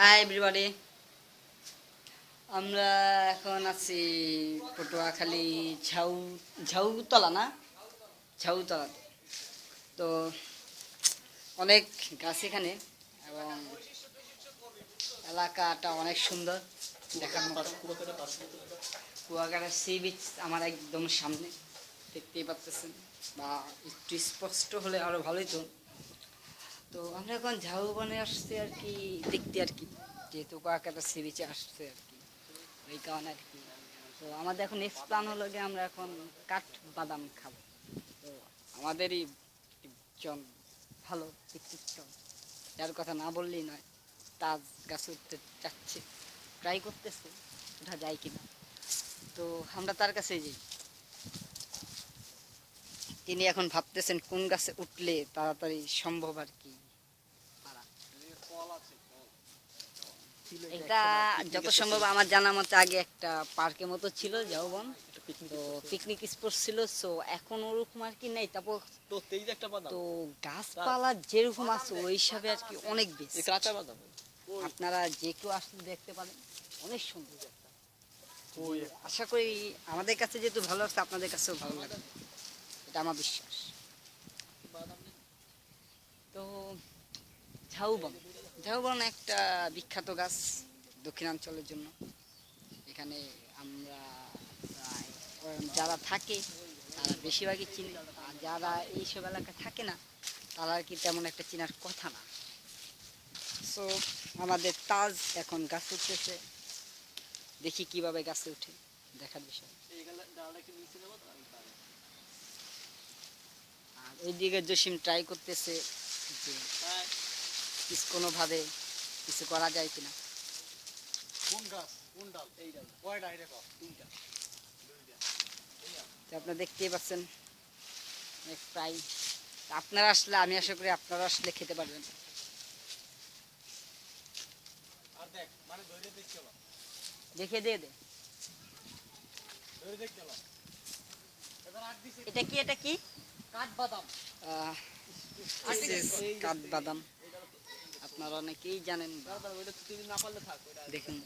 Hi everybody আমরা এখন আছি পটুয়াখালী ঝাউ, ঝাউতলা না? ঝাউতলাতে। তো অনেক গাছ এখানে এবং এলাকাটা অনেক সুন্দর দেখার মতো। কুয়াকাটা সি বিচ আমার একদম সামনে, দেখতেই পাচ্ছেন। বা একটু স্পষ্ট হলে আরও ভালোই তো। তো আমরা এখন ঝাউবনে আসছি আর কি, দেখতে আর কি, যেহেতু কুয়াকাটা সি বিচে আসছে আর কি ওই কারণে আর কি। তো আমাদের এখন নেক্সট প্ল্যান হলো গিয়ে আমরা এখন কাঠ বাদাম খাব। তো আমাদেরই একজন ভালো স্টল যার কথা না বললেই নয়, তাজ গাছে উঠতে চাচ্ছে ট্রাই করতেছে ওঠা যায় কিনা। তো আমরা তার কাছে যাই। তিনি এখন ভাবতেছেন কোন গাছে উঠলে তাড়াতাড়ি সম্ভব আর কি। এটা যত সম্ভব আমার জানা মতে আগে একটা পার্কের মতো ছিল যৌবন তো পিকনিক স্পট ছিল সো এখন ওরকম আর কি নেই। তারপর তো তো গাছপালা যেরকম আছে ওই হিসাবে আর কি অনেক বেশি। আপনারা যে কেউ আসলে দেখতে পারেন অনেক সুন্দর একটা। আশা করি আমাদের কাছে যেহেতু ভালো লাগছে আপনাদের কাছেও ভালো লাগবে। এটা আমার বিশ্বাস। তো ঝাউবন ঝাউবন একটা বিখ্যাত গাছ দক্ষিণাঞ্চলের জন্য। এখানে আমরা যারা থাকে, তারা বেশিরভাগই চিনি। আর যারা এইসব এলাকায় থাকে না, তারা আর কি তেমন একটা চেনার কথা না। সো আমাদের তাজ এখন গাছ উঠতেছে দেখি কীভাবে গাছে উঠে, দেখার বিষয়। আর ওইদিকে জসিম ট্রাই করতেছে যে কিছু কোনোভাবে কিছু করা যায় কিনা? আপনারা দেখতেই পাচ্ছেন প্রায়। আপনারা আসলে আমি আশা করি আপনারা আসলে খেতে পারবেন। দেখ মানে দিয়ে দে। এটা কি? এটা কি? কাঠ বাদাম কাঠবাদাম। আপনারা অনেকেই জানেন বা দাদা ওইটা তো তুমি না পারলে থাক ওইটা দেখুন।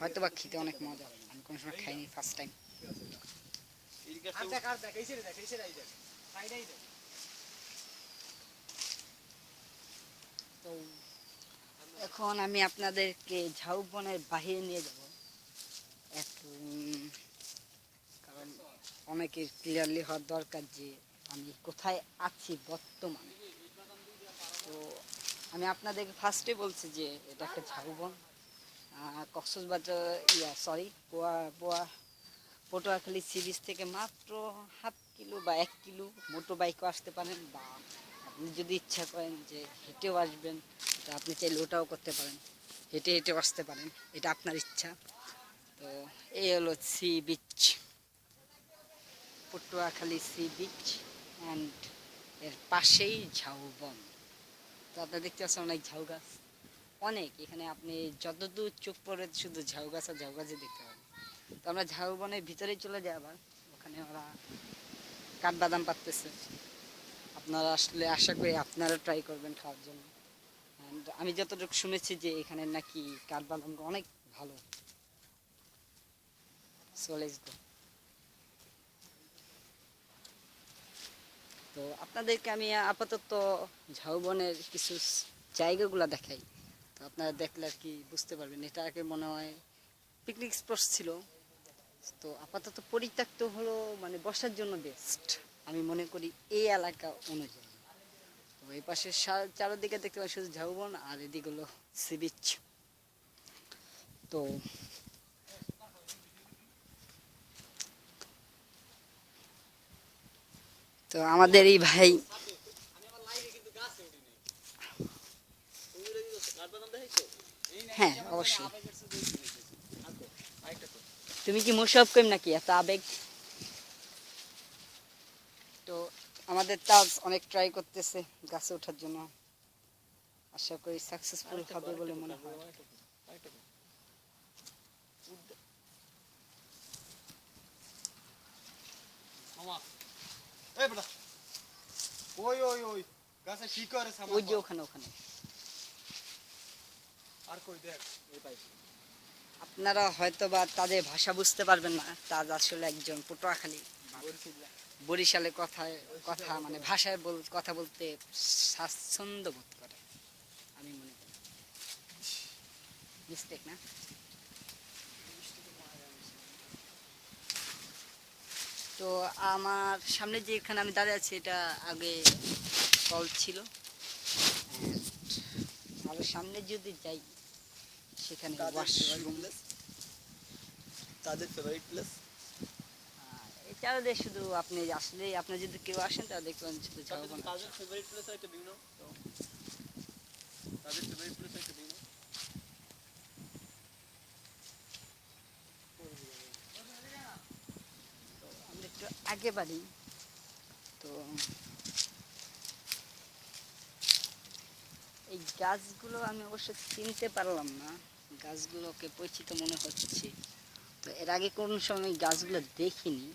হয়তো বা খেতে অনেক মজা। আমি কোনো সময় খাইনি ফার্স্ট টাইম তো এখন আমি আপনাদেরকে ঝাউবনের বাহিরে নিয়ে যাব। কারণ অনেকের ক্লিয়ারলি হওয়ার দরকার যে আমি কোথায় আছি বর্তমানে? তো আমি আপনাদেরকে ফার্স্টে বলছি যে, এটা একটা ঝাউবন কক্সবাজার, ইয়া সরি পোয়া পোয়া, পটুয়াখালী সি বিচ থেকে মাত্র হাফ কিলো বা এক কিলো মোটর বাইকও আসতে পারেন বা আপনি যদি ইচ্ছা করেন যে হেঁটেও আসবেন, তা আপনি চাইলে ওটাও করতে পারেন। হেঁটে হেঁটেও আসতে পারেন, এটা আপনার ইচ্ছা। তো এই হলো sea beach Patuakhali sea beach and এর পাশেই ঝাউবন তো আপনারা দেখতে পাচ্ছেন অনেক ঝাউ গাছ। অনেক। এখানে আপনি যতদূর চোখ পড়ে শুধু ঝাউ গাছ আর ঝাউ গাছই দেখতে পাবেন। তো আমরা ঝাউবনের ভিতরেই চলে যাই আবার। ওখানে ওরা কাঠবাদাম পাততেছে। আপনারা আসলে আশা করি আপনারা ট্রাই করবেন খাওয়ার জন্য। And আমি যতটুকু শুনেছি যে এখানে নাকি কাঠবাদাম অনেক ভালো। Let's go. তো আপনাদেরকে আমি আপাতত ঝাউবনের কিছু জায়গাগুলো দেখাই। তো আপনারা দেখলে আর কি বুঝতে পারবেন, এটা আগে মনে হয় পিকনিক স্পট ছিল। তো আপাতত পরিত্যক্ত হলো মানে বসার জন্য বেস্ট আমি মনে করি এই এলাকা অনুযায়ী। তো এই পাশে চারদিকে দেখতে পাই শুধু ঝাউবন, আর এদিকে হলো সি বিচ তো তো আমাদের এই ভাই। আমি আমার লাইভে কিন্তু গাছে উঠি নাই তুমি উড়ে দিছো কাঠ বাদাম দেখাইছো এই না হ্যাঁ, অবশ্যই। তুমি কি মোশাব কইম নাকি? এত আবেগ। তো আমাদের তাজ অনেক ট্রাই করতেছে গাছে ওঠার জন্য। আশা করি সাকসেসফুল হবে বলে মনে হয়। মামা এই বেটা। ওই ওই ওই। গাছে শিকড় সামা ওই যে ওখানে ওখানে। আর কই দেখ এই পাই। আপনারা হয়তো বা তাদের ভাষা বুঝতে পারবেন না। তাজ আসলে একজন পটুয়াখালী। বরিশালে। কথায় কথা মানে ভাষায় বল কথা বলতে স্বাচ্ছন্দ্য বোধ করে আমি মনে করি। মিস্টেক না? তো আমার সামনে যে এখানে আমি দাঁড়িয়ে আছি এটা আগে কল ছিল। And আরও সামনে যদি যাই সেখানে তাদের ফেভারিট প্লেস দিয়ে শুধু আপনি আসলে আপনি যদি কেউ আসেন তাহলে দেখবেন শুধু ঝাউবন তাদের ফেভারিট প্লেস একটা বিভিন্ন তাদের ফেভারিট প্লেস বাড়ি। তো এই গাছগুলো আমি অবশ্য চিনতে পারলাম না। গাছগুলোকে পরিচিত মনে হচ্ছে। তো এর আগে কোন সময় গাছগুলো দেখিনি।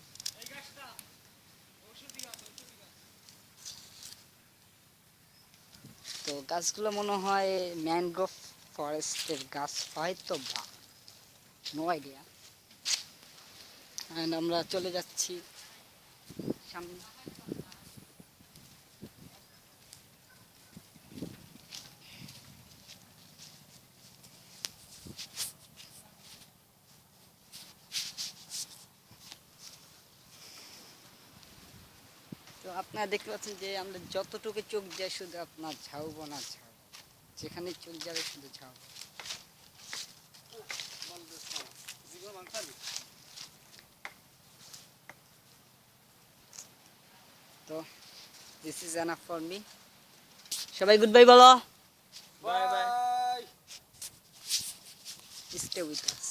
তো গাছগুলো মনে হয় ম্যানগ্রোভ ফরেস্টের গাছ, হয়তো বা। নো আইডিয়া আমরা চলে যাচ্ছি সামনে। তো আপনারা দেখতে পাচ্ছেন যে আমরা যতটুকু চোখ যায় শুধু আপনার ঝাউবো না ঝাউ। যেখানে চোখ যাবে শুধু ঝাউ। তো this is enough for me সবাই গুড বাই বলো। Bye bye stay with us